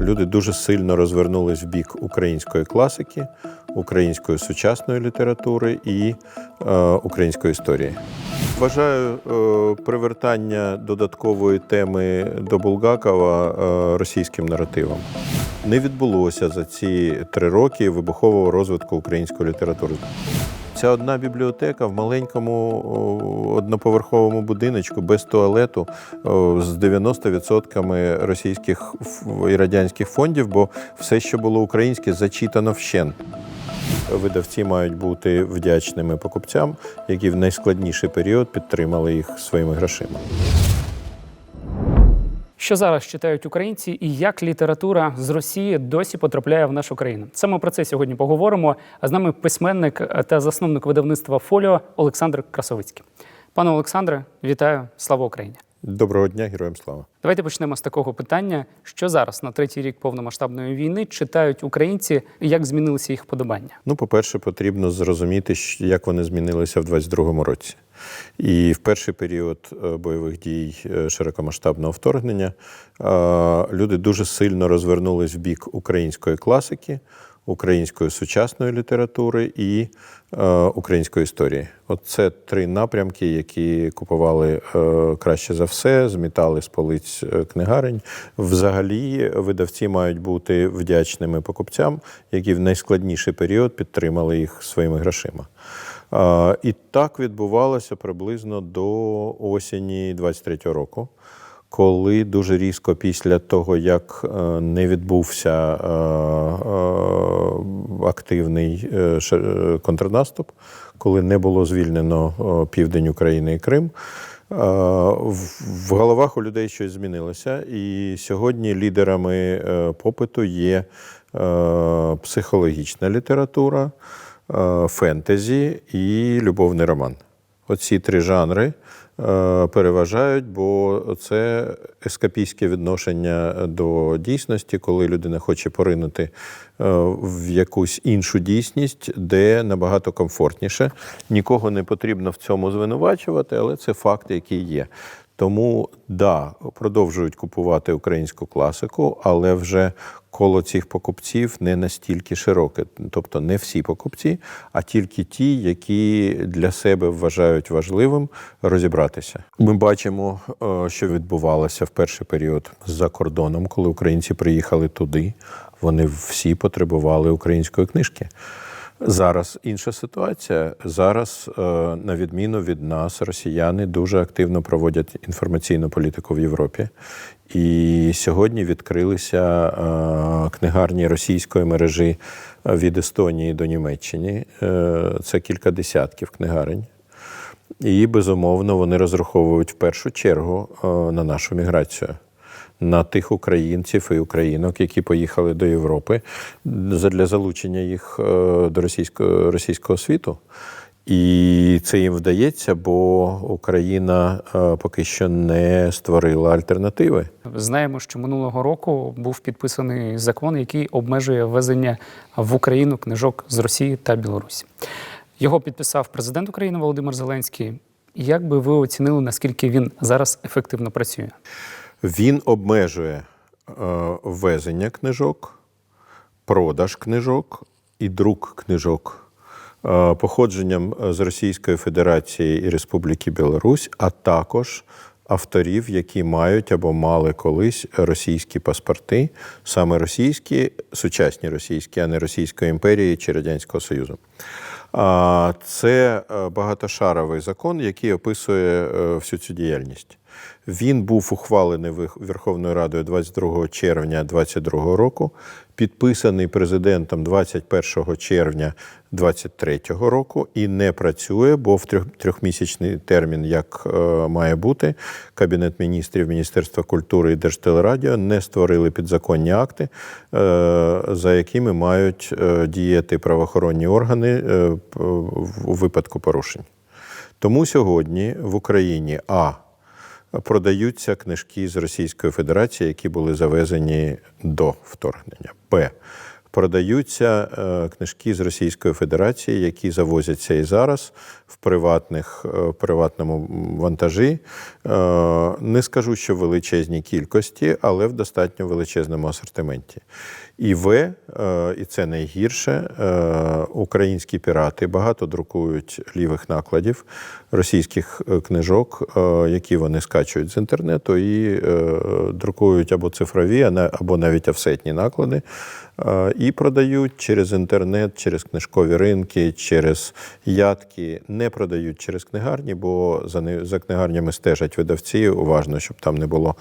люди дуже сильно розвернулись в бік української класики, української сучасної літератури і е, української історії. Вважаю е, привертання додаткової теми до Булгакова е, російським наративом. Не відбулося за ці три роки вибухового розвитку української літератури. Ця одна бібліотека в маленькому одноповерховому будиночку без туалету з 90% російських і радянських фондів, бо все, що було українське, зачитано вщент. Видавці мають бути вдячними покупцям, які в найскладніший період підтримали їх своїми грошима. Що зараз читають українці і як література з Росії досі потрапляє в нашу країну? Саме про це сьогодні поговоримо. А з нами письменник та засновник видавництва Фоліо Олександр Красовицький. Пане Олександре, вітаю! Слава Україні! Доброго дня, героям слава! Давайте почнемо з такого питання: що зараз на третій рік повномасштабної війни читають українці, і як змінилися їх вподобання? Ну, по-перше, потрібно зрозуміти, як вони змінилися в 22-му році. І в перший період е, бойових дій е, широкомасштабного вторгнення е, люди дуже сильно розвернулись в бік української класики, української сучасної літератури і української історії. От це три напрямки, які купували краще за все, змітали з полиць книгарень. Взагалі, видавці мають бути вдячними покупцям, які в найскладніший період підтримали їх своїми грошима. І так відбувалося приблизно до осені 23-го року, коли дуже різко після того, як е, не відбувся е, е, активний контрнаступ, коли не було звільнено південь України і Крим. В головах у людей щось змінилося, і сьогодні лідерами попиту є психологічна література, фентезі і любовний роман. Оці три жанри е, переважають, бо це ескапійське відношення до дійсності, коли людина хоче поринути е, в якусь іншу дійсність, де набагато комфортніше. Нікого не потрібно в цьому звинувачувати, але це факт, який є. Тому да, продовжують купувати українську класику, але вже коло цих покупців не настільки широке. Тобто не всі покупці, а тільки ті, які для себе вважають важливим розібратися. Ми бачимо, е, що відбувалося в перший період за кордоном, коли українці приїхали туди. Вони всі потребували української книжки. Зараз інша ситуація. Зараз, е, на відміну від нас, росіяни дуже активно проводять інформаційну політику в Європі. І сьогодні відкрилися е, книгарні російської мережі від Естонії до Німеччини. Е, Це кілька десятків книгарень. І безумовно вони розраховують в першу чергу е, на нашу міграцію, на тих українців і українок, які поїхали до Європи для залучення їх е, до російського, російського світу. І це їм вдається, бо Україна е, поки що не створила альтернативи. Знаємо, що минулого року був підписаний закон, який обмежує ввезення в Україну книжок з Росії та Білорусі. Його підписав президент України Володимир Зеленський. Як би ви оцінили, наскільки він зараз ефективно працює? Він обмежує е, ввезення книжок, продаж книжок і друк книжок е, походженням з Російської Федерації і Республіки Білорусь, а також авторів, які мають або мали колись російські паспорти, саме російські, сучасні російські, а не Російської імперії чи Радянського Союзу. Це е, багатошаровий закон, який описує е, всю цю діяльність. Він був ухвалений Верховною Радою 22 червня 2022 року, підписаний президентом 21 червня 2023 року і не працює, бо в трьох- трьохмісячний термін, як е, має бути, Кабінет міністрів, Міністерства культури і Держтелерадіо не створили підзаконні акти, е, за якими мають е, діяти правоохоронні органи у випадку порушень. Тому сьогодні в Україні А продаються книжки з Російської Федерації, які були завезені до вторгнення. Б. продаються е, книжки з Російської Федерації, які завозяться і зараз в приватних, е, приватному вантажі. Е, Не скажу, що в величезній кількості, але в достатньо величезному асортименті. І В, е, і це найгірше, е, українські пірати багато друкують лівих накладів російських е, книжок, які вони скачують з інтернету і друкують або цифрові, або навіть офсетні наклади, і продають через інтернет, через книжкові ринки, через ядки. Не продають через книгарні, бо за, ни- за книгарнями стежать видавці уважно, щоб там не було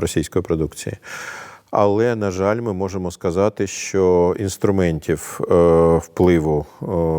російської продукції. Але, на жаль, ми можемо сказати, що інструментів е, впливу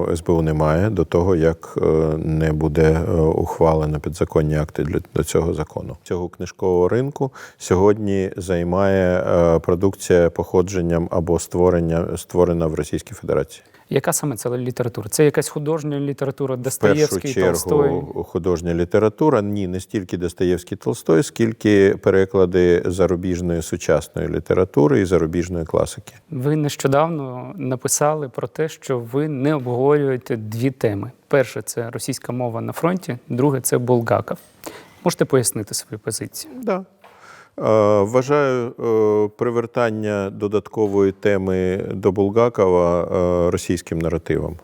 е, СБУ немає до того, як е, не буде ухвалено підзаконні акти для до цього закону. Цього книжкового ринку сьогодні займає продукція походженням або створення створена в Російській Федерації. Яка саме це література? Це якась художня література, В першу Достоєвський, Толстой? художня література. Ні, не стільки Достоєвський Толстой, скільки переклади зарубіжної сучасної літератури і зарубіжної класики. Ви нещодавно написали про те, що ви не обговорюєте дві теми: перше це російська мова на фронті, друге це Булгаков. Можете пояснити свою позицію? Да. Е, Вважаю е, привертання додаткової теми до Булгакова е, російським наративом.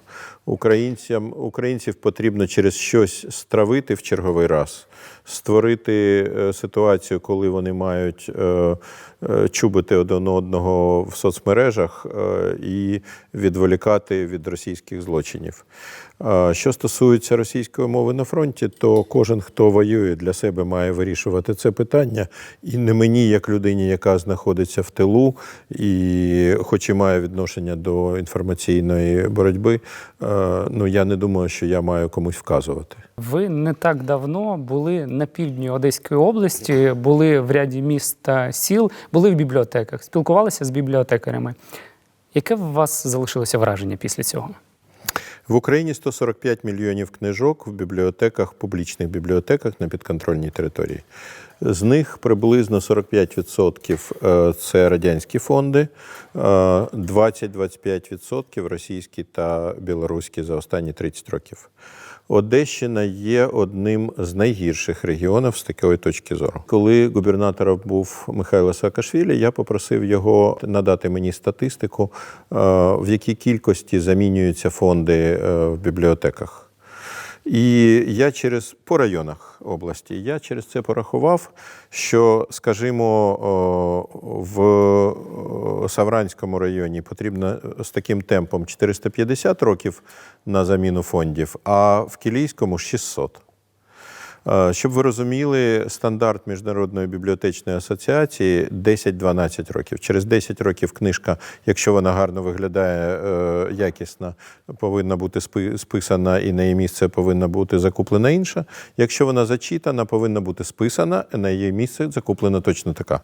Українцям, українців потрібно через щось стравити в черговий раз, створити е, ситуацію, коли вони мають е, е, чубити один одного в соцмережах і відволікати від російських злочинів. Що стосується російської мови на фронті, то кожен, хто воює для себе, має вирішувати це питання. І не мені, як людині, яка знаходиться в тилу, і хоч і має відношення до інформаційної боротьби, ну я не думаю, що я маю комусь вказувати. Ви не так давно були на півдні Одеської області, були в ряді міст та сіл, були в бібліотеках, спілкувалися з бібліотекарями. Яке у вас залишилося враження після цього? В Україні 145 мільйонів книжок в бібліотеках, публічних бібліотеках на підконтрольній території. З них приблизно 45% е, це радянські фонди, е, 20-25% російські та білоруські за останні 30 років. Одещина є одним з найгірших регіонів з такої точки зору. Коли губернатором був Михайло Саакашвілі, я попросив його надати мені статистику, е, в якій кількості замінюються фонди е, в бібліотеках. І я через по районах області я через це порахував, що, скажімо, в Савранському районі потрібно з таким темпом 450 років на заміну фондів, а в Кілійському 600. Е, Щоб ви розуміли, стандарт Міжнародної бібліотечної асоціації 10-12 років. Через 10 років книжка, якщо вона гарно виглядає е, якісно, повинна бути спи- списана і на її місце повинна бути закуплена інша. Якщо вона зачитана, повинна бути списана, і на її місце закуплена точно така.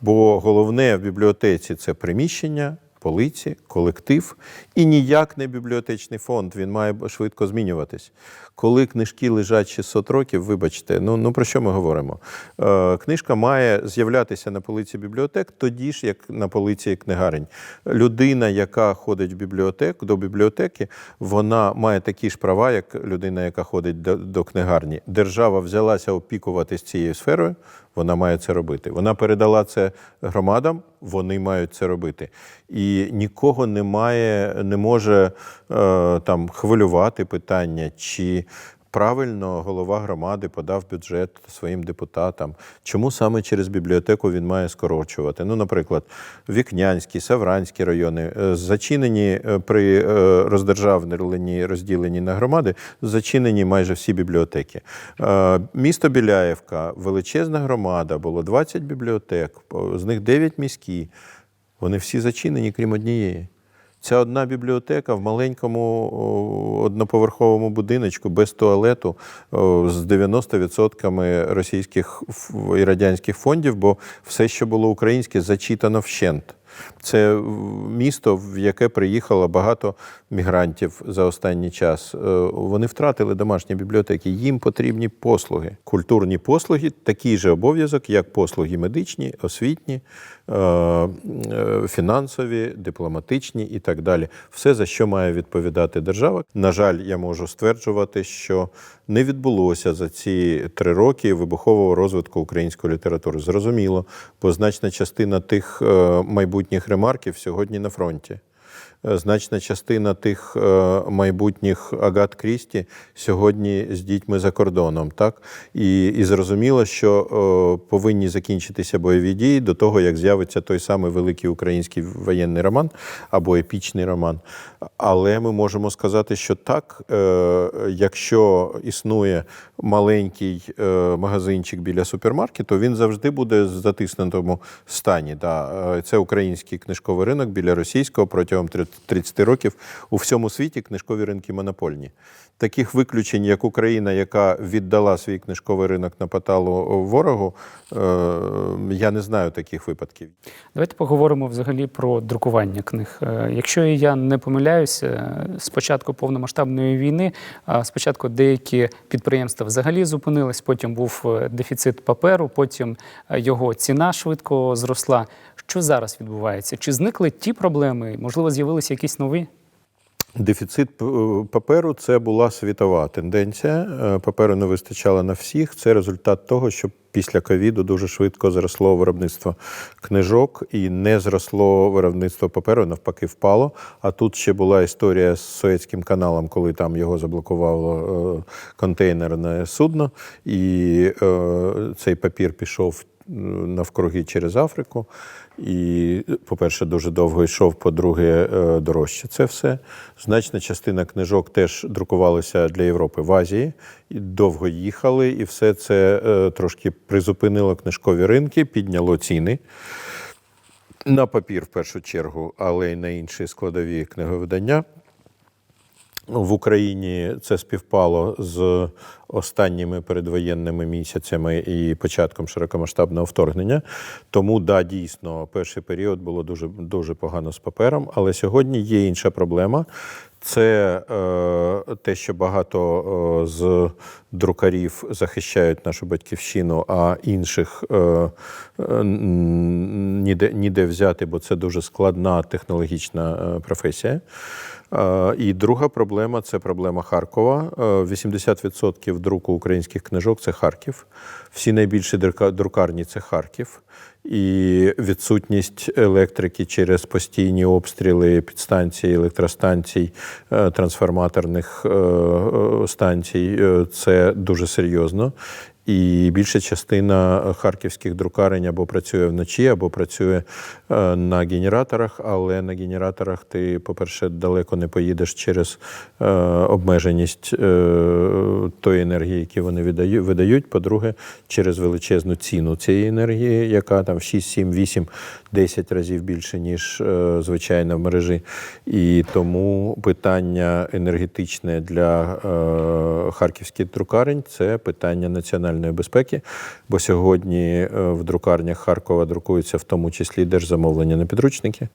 Бо головне в бібліотеці це приміщення, полиці, колектив і ніяк не бібліотечний фонд. Він має швидко змінюватись. Коли книжки лежать 600 років, вибачте, ну, ну про що ми говоримо? Е, книжка має з'являтися на полиці бібліотек тоді ж, як на полиці книгарень. Людина, яка ходить в бібліотеку до бібліотеки, вона має такі ж права, як людина, яка ходить до, до книгарні. Держава взялася опікуватись цією сферою, вона має це робити. Вона передала це громадам, вони мають це робити. І нікого немає, не може е, там хвилювати питання, чи правильно голова громади подав бюджет своїм депутатам. Чому саме через бібліотеку він має скорочувати? Ну, наприклад, Вікнянський, Савранський райони е, зачинені е, при е, роздержавленні, розділенні на громади, зачинені майже всі бібліотеки. Місто Біляєвка, величезна громада, було 20 бібліотек, з них 9 міські. Вони всі зачинені, крім однієї. Ця одна бібліотека в маленькому одноповерховому будиночку без туалету з 90% російських і радянських фондів, бо все, що було українське, зачитано вщент. Це місто, в яке приїхало багато мігрантів за останній час. Е, Вони втратили домашні бібліотеки. Їм потрібні послуги, культурні послуги, такий же обов'язок, як послуги медичні, освітні, е, е, фінансові, дипломатичні і так далі. Все, за що має відповідати держава. На жаль, я можу стверджувати, що не відбулося за ці три роки вибухового розвитку української літератури. Зрозуміло, бо значна частина тих е, майбутніх ремарків сьогодні на фронті. Е, Значна частина тих е, майбутніх Агат Крісті сьогодні з дітьми за кордоном, так і, і зрозуміло, що е, повинні закінчитися бойові дії до того, як з'явиться той самий великий український воєнний роман або епічний роман. Але ми можемо сказати, що так, якщо існує маленький магазинчик біля супермаркету, він завжди буде в затиснутому стані. Це український книжковий ринок біля російського протягом 30 років. У всьому світі книжкові ринки монопольні. Таких виключень, як Україна, яка віддала свій книжковий ринок на поталу ворогу, е, я не знаю таких випадків. Давайте поговоримо взагалі про друкування книг. Е, Якщо я не помиляюся, з початку повномасштабної війни, спочатку деякі підприємства взагалі зупинились, потім був е, дефіцит паперу, потім його ціна швидко зросла. Що зараз відбувається? Чи зникли ті проблеми? Можливо, з'явилися якісь нові? Дефіцит паперу це була світова тенденція. Е, Паперу не вистачало на всіх. Це результат того, що після ковіду дуже швидко зросло виробництво книжок і не зросло виробництво паперу, навпаки, впало. А тут ще була історія з Суецьким каналом, коли там його заблокувало е, контейнерне судно, і е, цей папір пішов е, навкруги через Африку. І, по-перше, дуже довго йшов, по-друге, е, дорожче. Це все. Значна частина книжок теж друкувалася для Європи в Азії. І довго їхали, і все це е, трошки призупинило книжкові ринки, підняло ціни. На папір в першу чергу, але й на інші складові книговидання. В Україні це співпало з останніми передвоєнними місяцями і початком широкомасштабного вторгнення. Тому, да, дійсно, перший період було дуже, дуже погано з папером. Але сьогодні є інша проблема. Це е, те, що багато е, з друкарів захищають нашу батьківщину, а інших е, е, ніде, ніде взяти, бо це дуже складна технологічна е, професія. Е, І друга проблема це проблема Харкова. Е, 80% друку українських книжок це Харків. Всі найбільші друкарні це Харків. І відсутність електрики через постійні обстріли підстанцій, електростанцій, е, трансформаторних е, е, станцій е, це дуже серйозно. І більша частина харківських друкарень або працює вночі, або працює е, на генераторах, але на генераторах ти, по-перше, далеко не поїдеш через е, обмеженість е, тої енергії, які вони видають. По-друге, через величезну ціну цієї енергії, яка там в 6, 7, 8, 10 разів більше, ніж е, звичайна в мережі. І тому питання енергетичне для е, харківських друкарень це питання національної безпеки. Бо сьогодні е, в друкарнях Харкова друкуються в тому числі держзамовлення на підручники.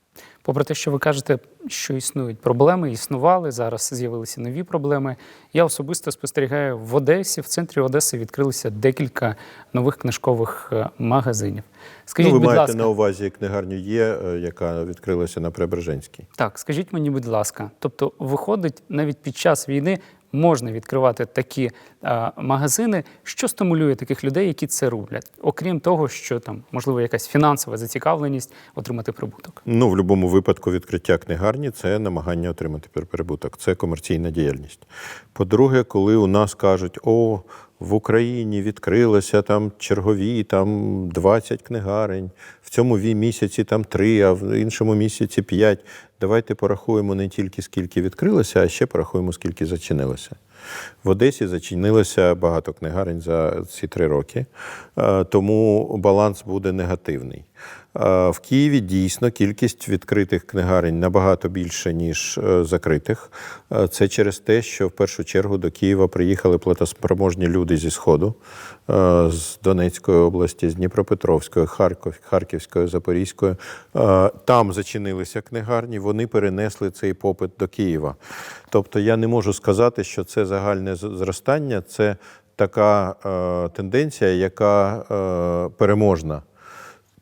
Попри те, що ви кажете, що існують проблеми, існували зараз з'явилися нові проблеми. Я особисто спостерігаю в Одесі, в центрі Одеси відкрилися декілька нових книжкових е, магазинів. Скажіть, ну, ви будь маєте ласка, на увазі книгарню є, е, яка відкрилася на Преображенській. так, скажіть мені, будь ласка, тобто, виходить, навіть під час війни можна відкривати такі е, магазини, що стимулює таких людей, які це роблять, окрім того, що там можливо якась фінансова зацікавленість отримати прибуток. Ну, в будь-якому випадку відкриття книгарні це намагання отримати прибуток, це комерційна діяльність. По-друге, коли у нас кажуть, о, в Україні відкрилося там чергові там 20 книгарень, в цьому місяці там 3, а в іншому місяці 5. Давайте порахуємо не тільки скільки відкрилося, а ще порахуємо, скільки зачинилося. В Одесі зачинилося багато книгарень за ці три роки, е, тому баланс буде негативний. Е, В Києві дійсно кількість відкритих книгарень набагато більше, ніж е, закритих. Це через те, що в першу чергу до Києва приїхали платоспроможні люди зі Сходу, з Донецької області, з Дніпропетровської, Харків, Харківської, Запорізької. Е, Там зачинилися книгарні, вони перенесли цей попит до Києва. Тобто я не можу сказати, що це загальне зростання, це така е, тенденція, яка е, переможна.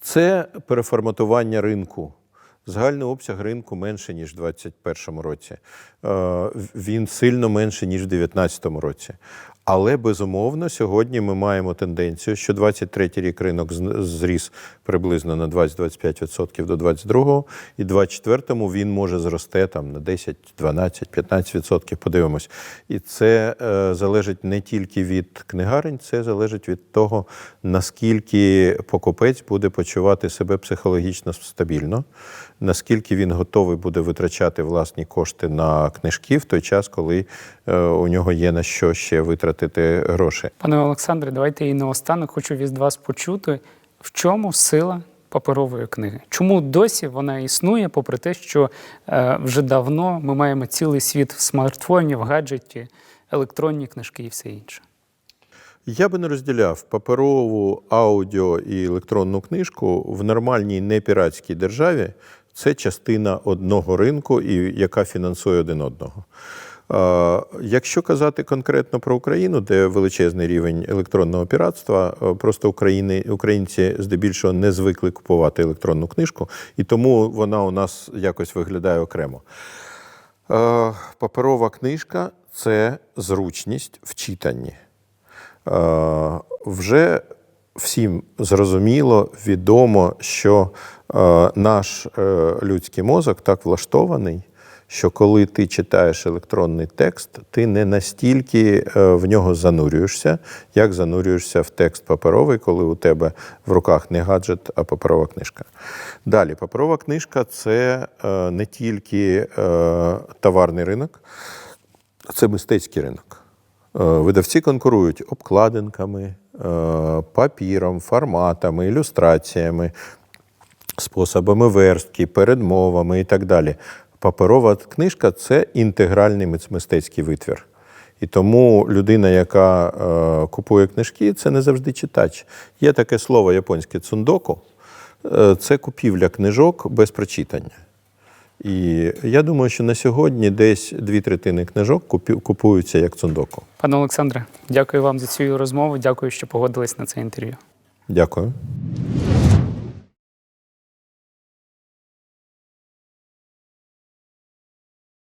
Це переформатування ринку. Загальний обсяг ринку менше, ніж в 2021 році. Е, Він сильно менше, ніж в 2019 році. Але безумовно, сьогодні ми маємо тенденцію, що 23 рік ринок зріс приблизно на 20-25% до 22-го, і 24-му він може зрости там на 10, 12, 15%, подивимось. І це е, залежить не тільки від книгарень, це залежить від того, наскільки покупець буде почувати себе психологічно стабільно, наскільки він готовий буде витрачати власні кошти на книжки в той час, коли е, у нього є на що ще витратити гроші. Пане Олександре, давайте і наостанок хочу від вас почути, в чому сила паперової книги. Чому досі вона існує, попри те, що е, вже давно ми маємо цілий світ смартфонів, гаджеті, електронні книжки і все інше. Я би не розділяв паперову, аудіо і електронну книжку в нормальній непіратській державі. Це частина одного ринку, і яка фінансує один одного. Якщо казати конкретно про Україну, де величезний рівень електронного піратства, е, просто України, українці здебільшого не звикли купувати електронну книжку, і тому вона у нас якось виглядає окремо. Е, Паперова книжка це зручність в читанні. Е, Вже всім зрозуміло, відомо, що наш людський мозок так влаштований, що коли ти читаєш електронний текст, ти не настільки е, в нього занурюєшся, як занурюєшся в текст паперовий, коли у тебе в руках не гаджет, а паперова книжка. Далі, паперова книжка це е, не тільки е, товарний ринок, це мистецький ринок. Видавці конкурують обкладинками, папіром, форматами, ілюстраціями, способами верстки, передмовами і так далі. Паперова книжка це інтегральний мистецький витвір. І тому людина, яка е, купує книжки, це не завжди читач. Є таке слово японське цундоку. Е, це купівля книжок без прочитання. І я думаю, що на сьогодні десь дві третини книжок купуються як цундоку. Пане Олександре, дякую вам за цю розмову. Дякую, що погодились на це інтерв'ю. Дякую.